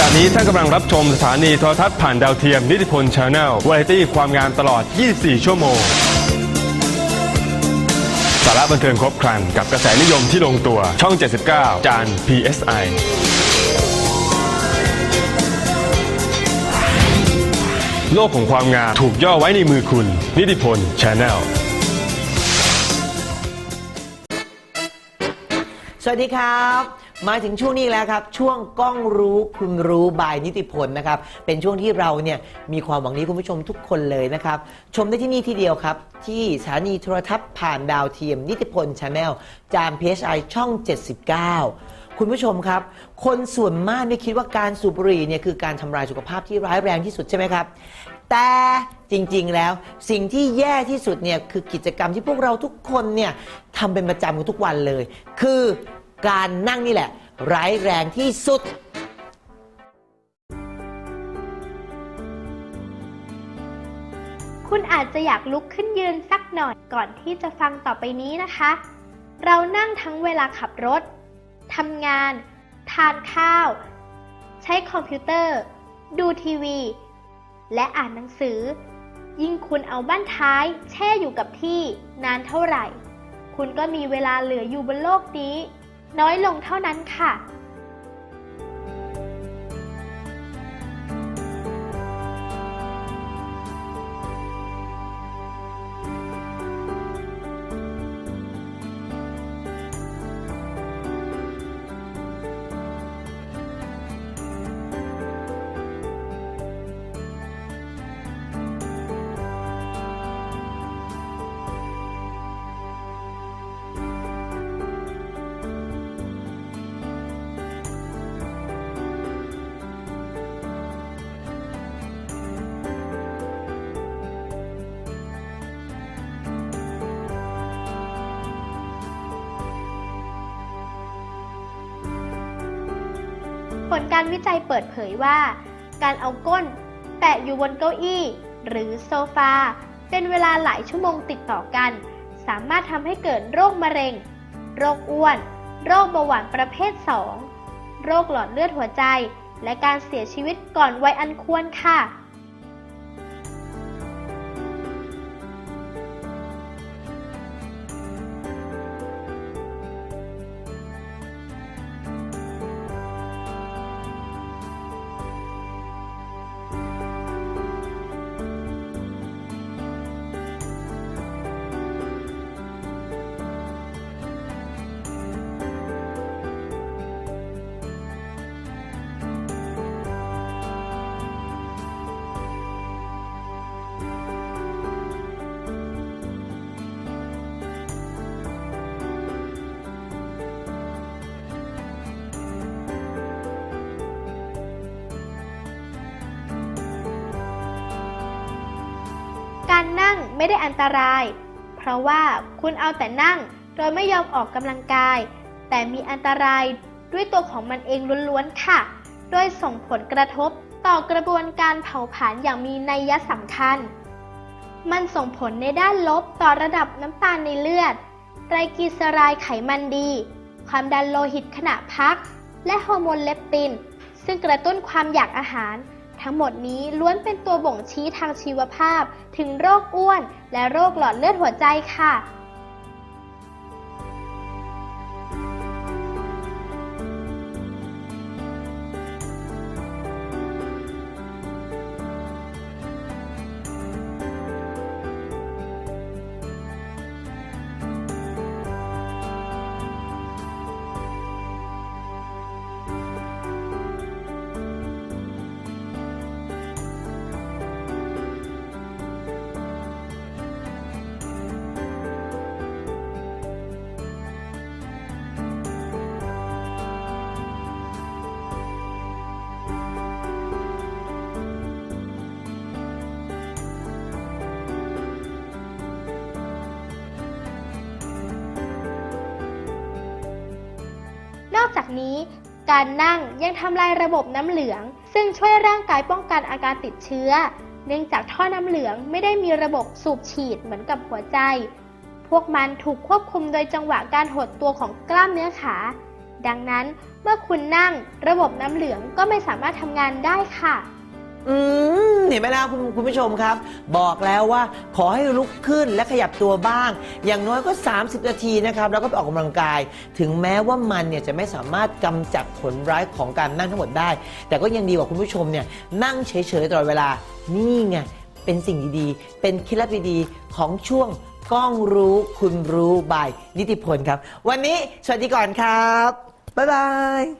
ขณะนี้ท่านกำลังรับชมสถานีโทรทัศน์ผ่านดาวเทียมนิติพลชาแนลวาไรตี้ความงามตลอด 24 ชั่วโมง สาระบันเทิงครบครันกับกระแสนิยมที่ลงตัวช่อง 79 จาน PSI โลกของความงามถูกย่อไว้ในมือคุณ นิติพลชาแนล สวัสดีครับ มาถึงช่วงนี้แล้วครับ ช่วงกล้องรู้คุณรู้บายนิติพลนะครับ เป็นช่วงที่เราเนี่ยมีความหวังดีคุณผู้ชมทุกคนเลยนะครับ ชมได้ที่นี่ที่เดียวครับ ที่สถานีโทรทัศน์ผ่านดาวเทียม นิติพลชาแนลจาม PSI ช่อง 79 คุณผู้ชมครับ คนส่วนมากไม่คิดว่าการสูบบุหรี่เนี่ยคือการทำลายสุขภาพที่ร้ายแรงที่สุดใช่ไหมครับแต่จริงๆ แล้วสิ่งที่แย่ที่สุดเนี่ยคือกิจกรรมที่พวกเราทุกคนเนี่ยทำเป็นประจำกันทุกวันเลย คือ การนั่งนี่แหละ ร้ายแรงที่สุด คุณอาจจะอยากลุกขึ้นยืนสักหน่อยก่อนที่จะฟังต่อไปนี้นะคะ เรานั่งทั้งเวลาขับรถทำงาน ทานข้าว ใช้คอมพิวเตอร์ ดูทีวี และอ่านหนังสือ ยิ่งคุณเอาบ้านท้ายแช่อยู่กับที่นานเท่าไหร่ คุณก็มีเวลาเหลืออยู่บนโลกนี้ น้อยลงเท่านั้นค่ะ ผลการวิจัยเปิดเผยว่า การเอาก้น แตะอยู่บนเก้าอี้ หรือโซฟา เป็นเวลาหลายชั่วโมงติดต่อกัน สามารถทำให้เกิดโรคมะเร็ง โรคอ้วน โรคเบาหวานประเภท 2 โรคหลอดเลือดหัวใจ และการเสียชีวิตก่อนวัยอันควรค่ะ ได้อันตราย เพราะว่าคุณเอาแต่นั่งโดยไม่ยอมออกกำลังกาย แต่มีอันตรายด้วยตัวของมันเองล้วนๆค่ะ โดยส่งผลกระทบต่อกระบวนการเผาผลาญอย่างมีนัยสำคัญ มันส่งผลในด้านลบต่อระดับน้ำตาลในเลือด ไตรกลีเซอไรด์ไขมันดี ความดันโลหิตขณะพัก และฮอร์โมนเลปติน ซึ่งกระตุ้นความอยากอาหาร ทั้งหมดนี้ล้วนเป็นตัวบ่งชี้ทางชีวภาพ ถึงโรคอ้วน และโรคหลอดเลือดหัวใจค่ะ นอกจากนี้ การนั่งยังทำลายระบบน้ำเหลือง ซึ่งช่วยร่างกายป้องกันอาการติดเชื้อ เนื่องจากท่อน้ำเหลืองไม่ได้มีระบบสูบฉีดเหมือนกับหัวใจ พวกมันถูกควบคุมโดยจังหวะการหดตัวของกล้ามเนื้อขา ดังนั้นเมื่อคุณนั่งระบบน้ำเหลืองก็ไม่สามารถทำงานได้ค่ะ อืมเห็นไหมล่ะคุณคุณผู้ชมครับ บอกแล้วว่าขอให้ลุกขึ้นและขยับตัวบ้าง อย่างน้อยก็ 30 นาทีนะครับแล้วก็ไปออกกำลังกาย ถึงแม้ว่ามันเนี่ยจะไม่สามารถกำจัดผลร้ายของการนั่งทั้งหมดได้ แต่ก็ยังดีกว่าคุณผู้ชมเนี่ยนั่งเฉยๆตลอดเวลานี่ไงเป็นสิ่งดีๆ เป็นเคล็ดลับดีๆของช่วงกล้องรู้คุณรู้บายนิติพลครับ วันนี้สวัสดีก่อนครับบ๊ายบาย